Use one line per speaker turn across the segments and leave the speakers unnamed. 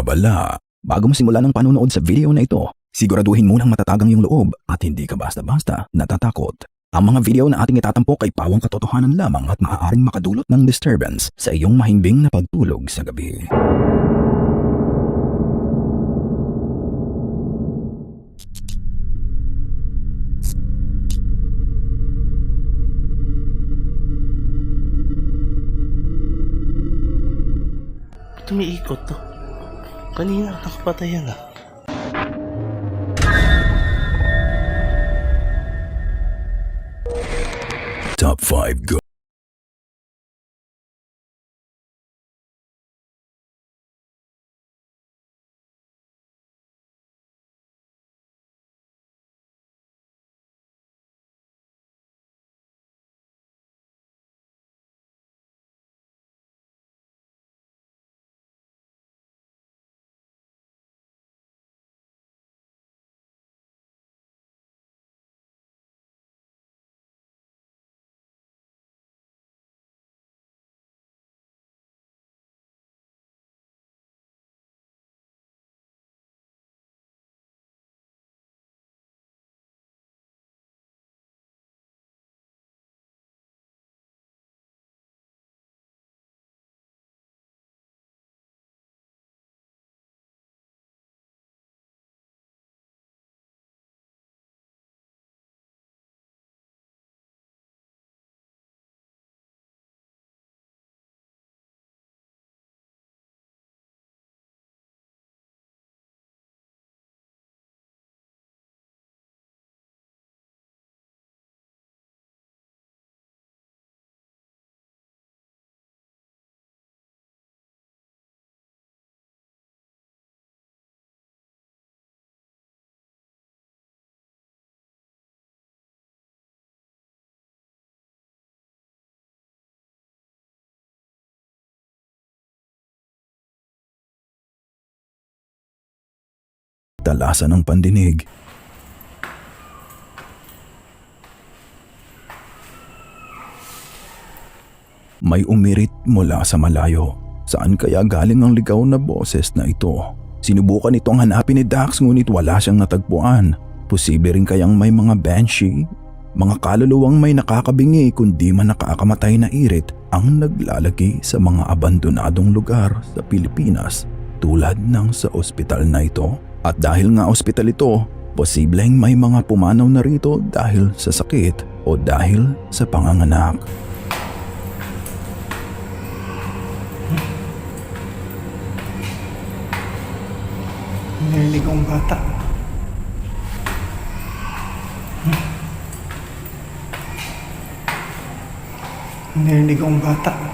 Abala, bago mo simulan ang panonood sa video na ito, siguraduhin munang matatagang yung loob at hindi ka basta-basta natatakot. Ang mga video na ating itatampok ay pawang katotohanan lamang at maaaring makadulot ng disturbance sa iyong mahimbing na pagtulog sa gabi.
Ba't umiikot to? Kanina nakapatay yan ah.
Top 5 Go! Talasan ng pandinig. May umirit mula sa malayo. Saan kaya galing ang ligaw na boses na ito? Sinubukan itong hanapin ni Dax ngunit wala siyang natagpuan. Posible rin kayang may mga banshee, mga kaluluwang may nakakabingi kundi man nakakamatay na irit ang naglalagi sa mga abandonadong lugar sa Pilipinas tulad ng sa ospital na ito. At dahil nga ospital ito, posibleng may mga pumanaw na rito dahil sa sakit o dahil sa panganganak.
Narinig kong bata. Narinig kong bata.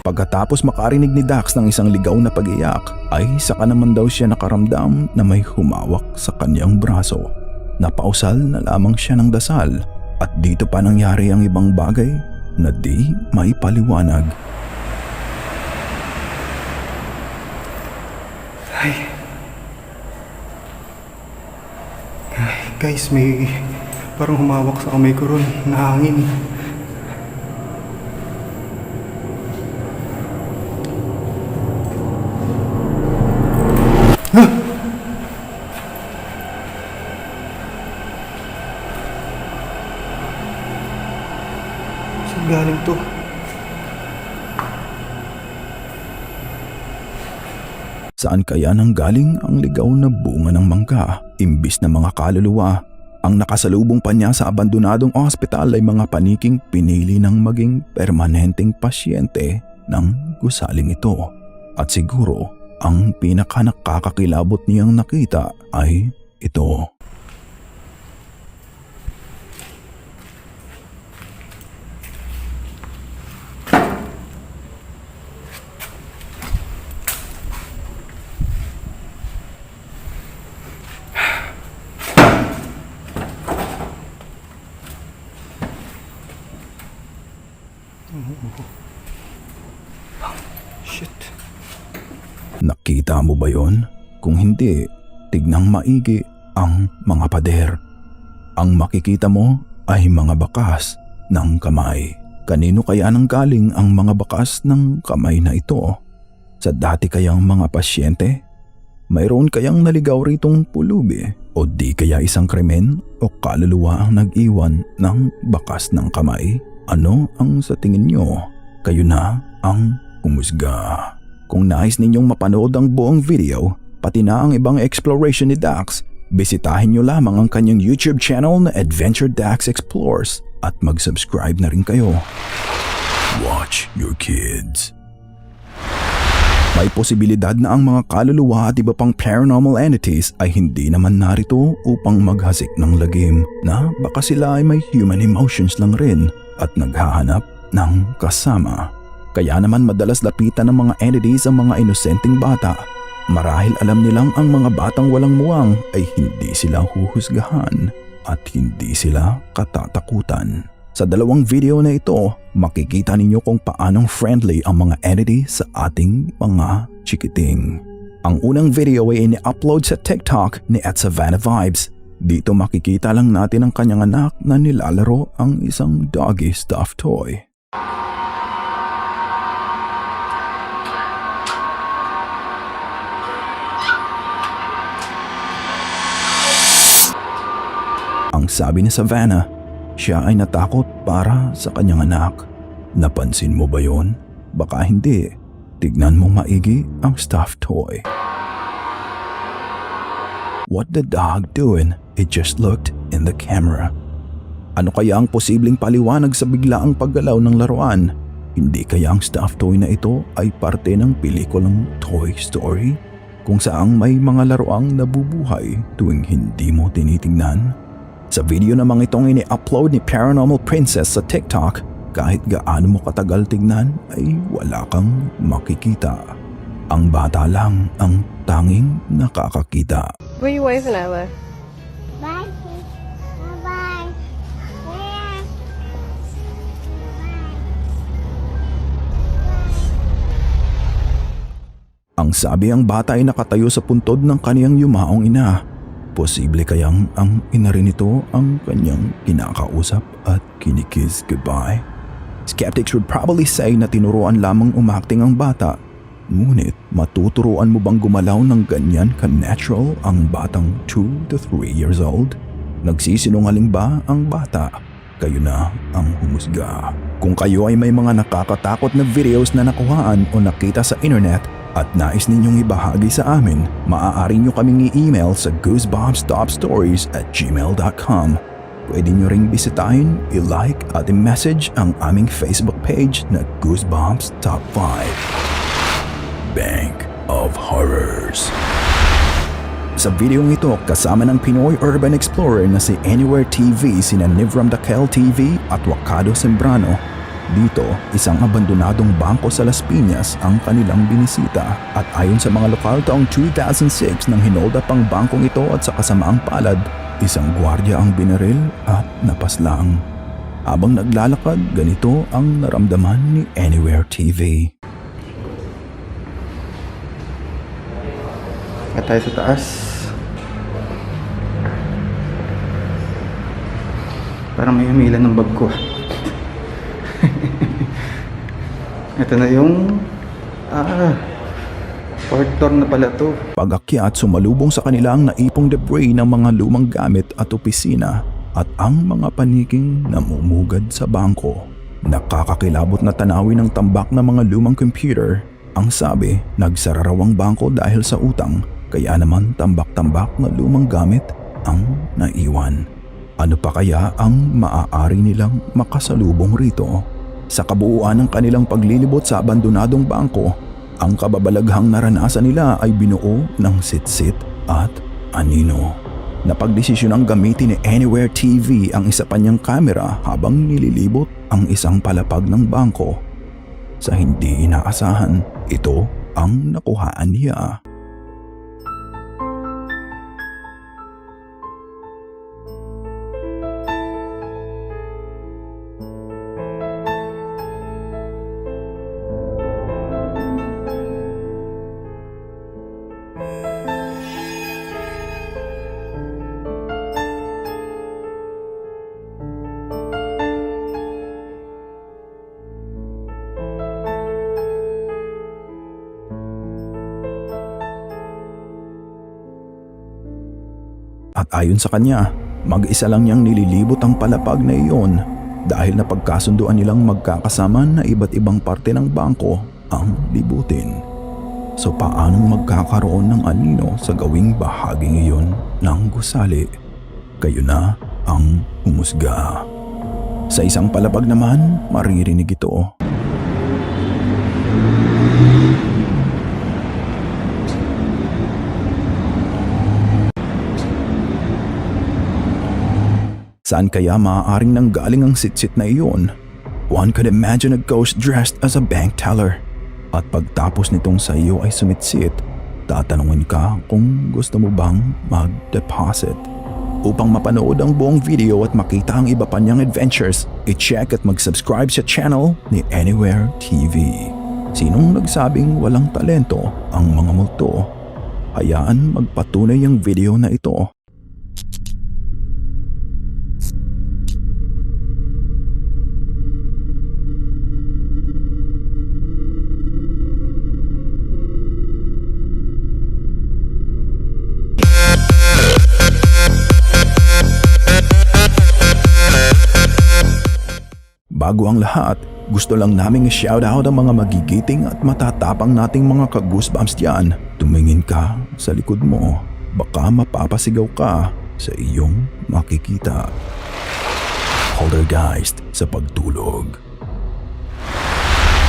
Pagkatapos makarinig ni Dax ng isang ligaw na pag-iyak, ay saka naman daw siya nakaramdam na may humawak sa kanyang braso. Napausal na lamang siya ng dasal at dito pa nangyari ang ibang bagay na di maipaliwanag.
Ay. Ay, guys, may parang humawak sa kamay ko ron na hangin. Saan
kaya nang galing ang ligaw na bunga ng mangga imbis na mga kaluluwa? Ang nakasalubong pa niya sa abandonadong ospital ay mga paniking pinili ng maging permanenteng pasyente ng gusaling ito. At siguro, ang pinaka nakakakilabot niyang nakita ay ito.
Shit.
Nakita mo ba yon? Kung hindi, tignang maigi ang mga pader. Ang makikita mo ay mga bakas ng kamay. Kanino kaya nang galing ang mga bakas ng kamay na ito? Sa dati kayang mga pasyente? Mayroon kayang naligaw ritong pulubi o di kaya isang krimen o kaluluwa ang nag-iwan ng bakas ng kamay? Ano ang sa tingin nyo? Kayo na ang humusga. Kung nais ninyong mapanood ang buong video, pati na ang ibang exploration ni Dax, bisitahin nyo lamang ang kanyang YouTube channel na Adventure Dax Explores at mag-subscribe na rin kayo. Watch your kids. May posibilidad na ang mga kaluluwa at iba pang paranormal entities ay hindi naman narito upang maghasik ng lagim na baka sila ay may human emotions lang rin at naghahanap ng kasama. Kaya naman madalas lapitan ng mga entities ang mga inosenteng bata. Marahil alam nilang ang mga batang walang muwang ay hindi sila huhusgahan at hindi sila katatakutan. Sa dalawang video na ito, makikita ninyo kung paanong friendly ang mga entity sa ating mga chikiting. Ang unang video ay ini-upload sa TikTok ni at Savannah Vibes. Dito makikita lang natin ang kanyang anak na nilalaro ang isang doggy stuffed toy. Sabi ni Savannah, siya ay natakot para sa kanyang anak. Napansin mo ba yon? Baka hindi. Tignan mong maigi ang stuffed toy. What the dog doing? It just looked in the camera. Ano kaya ang posibleng paliwanag sa biglaang paggalaw ng laruan? Hindi kaya ang stuffed toy na ito ay parte ng pelikulang Toy Story? Kung saang may mga laruang nabubuhay tuwing hindi mo tinitingnan? Sa video namang itong ini-upload ni Paranormal Princess sa TikTok, kahit gaano mo katagal tignan ay wala kang makikita. Ang bata lang ang tanging nakakakita.
Where you waving at, Lev?
Bye. Bye. Bye.
Ang sabi ang bata ay nakatayo sa puntod ng kaniyang yumaong ina. Posible kayang ang ina rin ito ang kanyang kinakausap at kinikiss goodbye? Skeptics would probably say na tinuruan lamang umakting ang bata. Ngunit matuturuan mo bang gumalaw ng ganyan ka-natural ang batang 2 to 3 years old? Nagsisinungaling ba ang bata? Kayo na ang humusga. Kung kayo ay may mga nakakatakot na videos na nakuhaan o nakita sa internet at nais ninyong ibahagi sa amin, maaari nyo kaming i-email sa goosebumstopstories at gmail.com. Pwede nyo ring bisitahin, i-like at i-message ang aming Facebook page na Goosebumps Top 5. Bank of Horrors. Sa videong ito, kasama ng Pinoy Urban Explorer na si Anywhere TV sina Nivram Dakel TV at Wakado Sembrano. Dito, isang abandonadong bangko sa Las Piñas ang kanilang binisita at ayon sa mga lokal taong 2006 nang hinold up ang bangkong ito at sa kasamaang palad, isang gwardiya ang binaril at napaslang. Habang naglalakad, ganito ang naramdaman ni Anywhere TV.
At tayo sa taas. Parang may umilan ng bag ko. Ito na yung... Ah, fourth na pala to.
Pag-akyat sumalubong sa kanila ang naipong debris ng mga lumang gamit at opisina at ang mga paniging namumugad sa bangko. Nakakakilabot na tanawin ng tambak ng mga lumang computer. Ang sabi, nagsara raw ang bangko dahil sa utang, kaya naman tambak-tambak na lumang gamit ang naiwan. Ano pa kaya ang maaari nilang makasalubong rito? Sa kabuuan ng kanilang paglilibot sa abandonadong bangko, ang kababalaghang naranasan nila ay binuo ng sitsit at anino. Napagdesisyon ang gamitin ni Anywhere TV ang isa pa niyang kamera habang nililibot ang isang palapag ng bangko. Sa hindi inaasahan, ito ang nakuhaan niya. Ayon sa kanya, mag-isa lang niyang nililibot ang palapag na iyon dahil napagkasunduan nilang magkakasama na iba't ibang parte ng bangko ang libutin. So paanong magkakaroon ng anino sa gawing bahaging iyon ng gusali? Kayo na ang humusga. Sa isang palapag naman, maririnig ito. Saan kaya maaaring nanggaling ang sitsit na iyon? One could imagine a ghost dressed as a bank teller. At pagtapos nitong sa iyo ay sumitsit, tatanungin ka kung gusto mo bang mag-deposit. Upang mapanood ang buong video at makita ang iba pa niyang adventures, i-check at mag-subscribe sa channel ni Anywhere TV. Sinong nagsabing walang talento ang mga multo? Hayaan magpatunay ang video na ito Bago ang lahat, gusto lang naming i-shoutout ang mga magigiting at matatapang nating mga ka-goosebumps dyan. Tumingin ka sa likod mo. Baka mapapasigaw ka sa iyong makikita. Poltergeist sa pagtulog.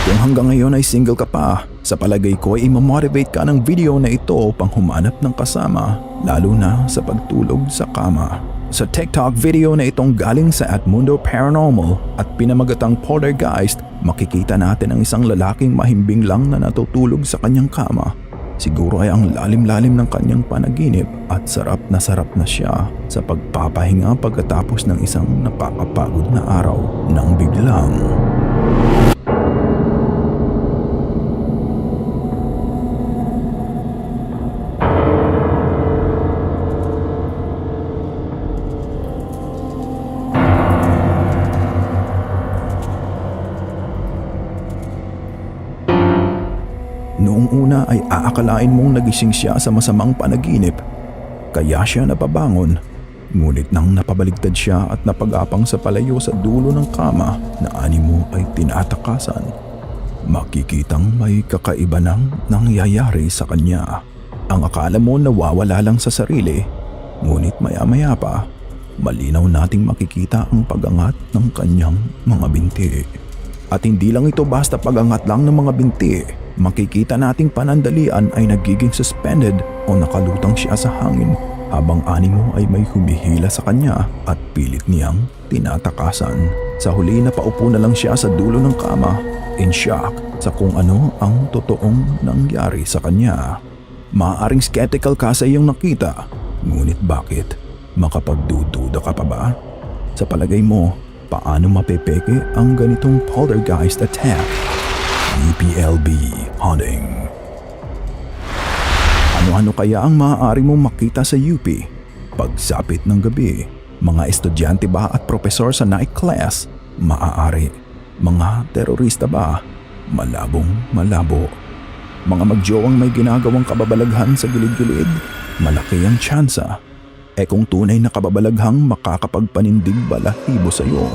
Kung hanggang ngayon ay single ka pa, sa palagay ko ay mamotivate ka ng video na ito upang humanap ng kasama, lalo na sa pagtulog sa kama. Sa TikTok video na itong galing sa Atmundo Paranormal at pinamagatang Poltergeist, makikita natin ang isang lalaking mahimbing lang na natutulog sa kanyang kama. Siguro ay ang lalim-lalim ng kanyang panaginip at sarap na sarap na siya sa pagpapahinga pagkatapos ng isang nakakapagod na araw nang biglang ay aakalain mong nagising siya sa masamang panaginip. Kaya siya napabangon. Ngunit nang napabaligtad siya at napagapang sa palayo sa dulo ng kama na animo ay tinatakasan. Makikitang may kakaiba nang nangyayari sa kanya. Ang akala mo nawawala lang sa sarili. Ngunit maya-maya pa, malinaw nating makikita ang pagangat ng kanyang mga binti. At hindi lang ito basta pagangat lang ng mga binti. Makikita nating panandalian ay nagiging suspended o nakalutang siya sa hangin habang animo ay may humihila sa kanya at pilit niyang tinatakasan. Sa huli na paupo na lang siya sa dulo ng kama in shock sa kung ano ang totoong nangyari sa kanya. Maaaring skeptical ka sa iyong nakita, ngunit bakit? Makapagdududa ka pa ba? Sa palagay mo, paano mapepeke ang ganitong poltergeist attack? EPLB Haunting Ano-ano kaya ang maaari mong makita sa UP? Pagsapit ng gabi, mga estudyante ba at profesor sa night class? Maaari. Mga terorista ba? Malabong malabo. Mga magjowang may ginagawang kababalaghan sa gilid-gilid? Malaki ang tsansa. E kung tunay na kababalaghang makakapagpanindig balahibo sa iyo,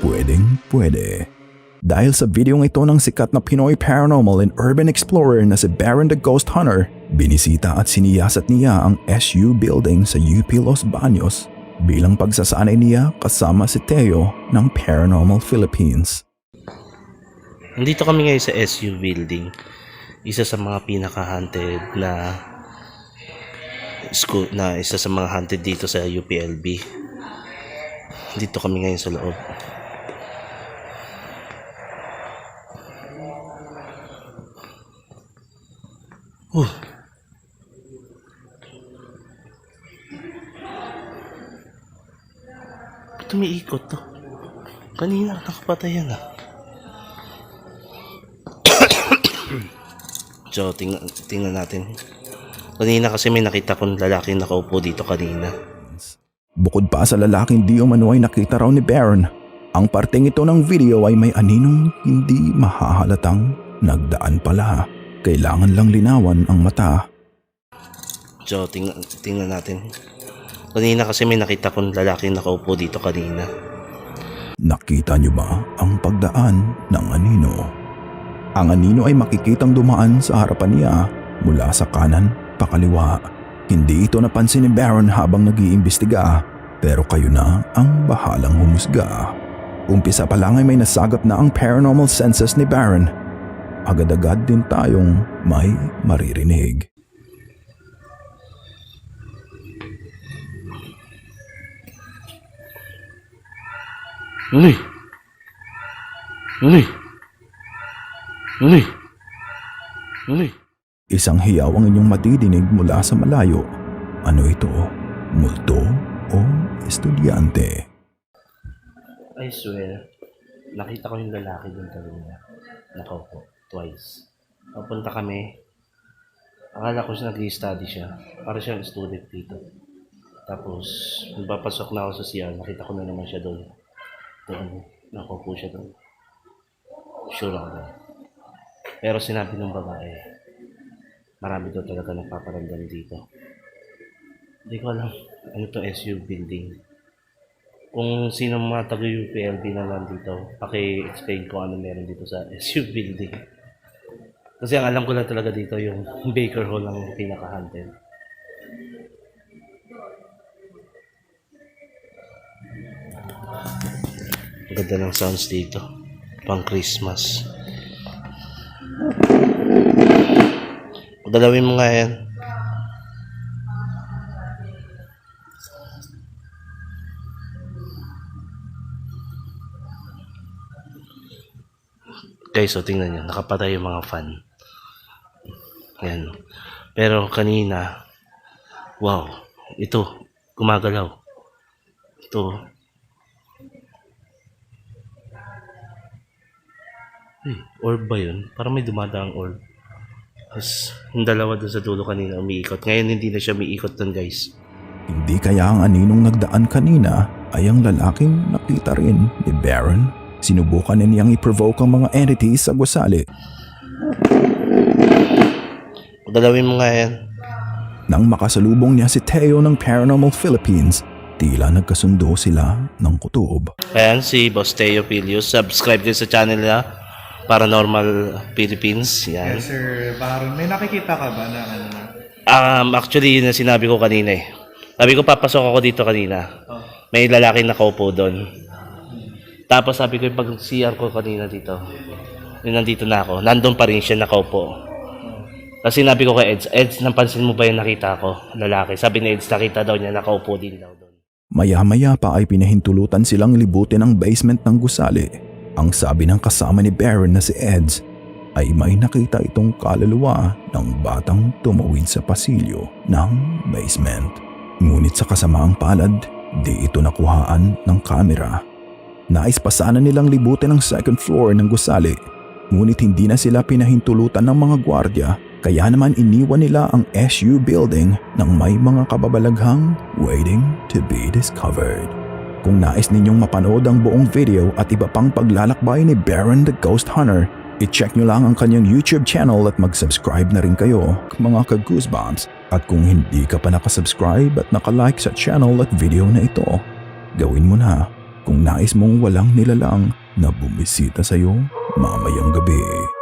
pwedeng pwede. Dahil sa video ito ng sikat na Pinoy paranormal and urban explorer na si Baron the Ghost Hunter, binisita at siniyasat niya ang SU building sa UP Los Baños bilang pagsasanay niya kasama si Teo ng Paranormal Philippines.
Nandito kami ngayon sa SU building. Isa sa mga pinaka-haunted na school na isa sa mga haunted dito sa UPLB. Dito kami ngayon sa loob. Uh. Ba't umiikot to? Kanina nakapatay yan ah. So, tingnan, tingnan natin. Kanina kasi may nakita kong lalaki nakaupo dito kanina.
Bukod pa sa lalaking di umano ay nakita raw ni Baron, ang parteng ito ng video ay may aninong hindi mahahalatang nagdaan pala. Kailangan lang linawan ang mata.
So, tingnan, tingnan natin. Kanina kasi may nakita kong lalaki nakaupo dito kanina.
Nakita niyo ba ang pagdaan ng anino? Ang anino ay makikitang dumaan sa harapan niya mula sa kanan pakaliwa. Hindi ito napansin ni Baron habang nag-iimbestiga pero kayo na ang bahalang humusga. Umpisa pa lang ay may nasagap na ang paranormal senses ni Baron. Agad-agad din tayong may maririnig.
Uy! Uy! Uy! Uy!
Isang hiyaw ang inyong matidinig mula sa malayo. Ano ito? Multo o estudyante?
I swear, nakita ko yung lalaki doon kanina. Nakaupo, twice. Papunta kami. Akala ko siya nag-study siya. Para siyang student dito. Tapos, papasok na ako sa CR, nakita ko na naman siya doon. Doon, nakaupo siya doon. Sure ako doon. Pero sinabi ng babae, marami daw talaga nagpaparamdam dito. Hindi ko alam ano to SU building. Kung sino mga taga UPLB na nandito, paki-explain ko ano meron dito sa SU building. Kasi ang alam ko lang talaga dito yung Baker Hall ang pinaka-haunted. Ang Ganda ng sounds dito. Pang Christmas. Dalawin mo nga yan. Guys, so tingnan nyo, nakapatay yung mga fan. Ayan. Pero kanina, wow, ito, gumagalaw. Ito. Eh, orb ba yun? Parang may dumadaang orb. Tapos, yung dalawa doon sa dulo kanina umiikot. Ngayon hindi na siya umiikot doon guys.
Hindi kaya ang aninong nagdaan kanina ay ang lalaking nakita rin ni Baron? Sinubukan na niyang i-provoke ang mga entities sa gusali
Dalawin mo nga yan.
nang makasalubong niya si Teo ng Paranormal Philippines. Tila nagkasundo sila ng kutob.
Ayan, si Boss Teo Pilius. Subscribe kayo sa channel niya. Paranormal Philippines. Yan.
Yes, Sir Baron, may nakikita ka ba na ano?
Um, actually, yun ang sinabi ko kanina eh. Sabi ko, papasok ako dito kanina. May lalaki nakaupo doon. Tapos sabi ko, yung pag CR ko kanina dito, yung nandito na ako, nandun pa rin siya nakaupo. Kasi sinabi ko kay Eds, Eds, napansin mo ba yung nakita ko? Lalaki. Sabi ni Eds, nakita daw niya, nakaupo din daw doon.
Maya-maya pa ay pinahintulutan silang libutin ang basement ng gusali. Ang sabi ng kasama ni Baron na si Eds ay may nakita itong kaluluwa ng batang tumawid sa pasilyo ng basement. Ngunit sa kasamaang palad, di ito nakuhaan ng kamera. Nais pa sana nilang libutin ang second floor ng gusali. Ngunit hindi na sila pinahintulutan ng mga gwardya kaya naman iniwan nila ang SU building ng may mga kababalaghang waiting to be discovered. Kung nais ninyong mapanood ang buong video at iba pang paglalakbay ni Baron the Ghost Hunter, i-check nyo lang ang kanyang YouTube channel at mag-subscribe na rin kayo mga ka-goosebumps. At kung hindi ka pa nakasubscribe at nakalike sa channel at video na ito, gawin mo na kung nais mong walang nilalang na bumisita sa'yo mamayang gabi.